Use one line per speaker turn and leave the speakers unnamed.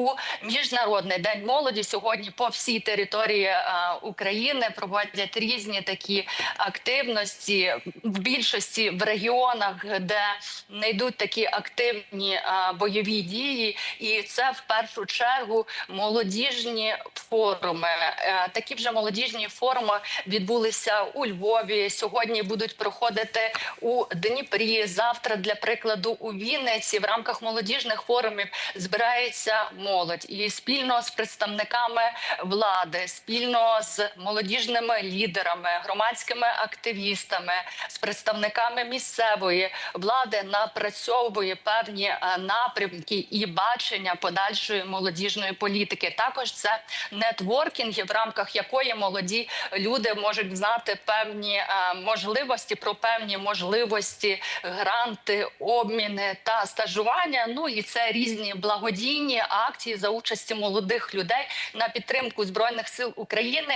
у міжнародний день молоді. Сьогодні по всій території е, України проводять різні такі активності в більшості в регіонах, де не йдуть такі активні е, бойові дії, і це в першу чергу молодіжні форуми. Е, Такі вже молодіжні форуми відбулися у Львові. Сьогодні будуть проходити у Дніпрі. Завтра, для прикладу, у Вінниці в рамках молодіжних форумів збирається молодь і спільно з представниками влади, спільно з молодіжними лідерами, громадськими активістами, з представниками місцевої влади напрацьовує певні е, напрямки і бачення подальшої молодіжної політики. Також це нетворкінги, в рамках якої молоді люди можуть знати певні е, можливості про певні можливості, гранти, обміни та стажування. Ну і це різні благодійні акції за участі молодих людей на підтримку збройних сил України.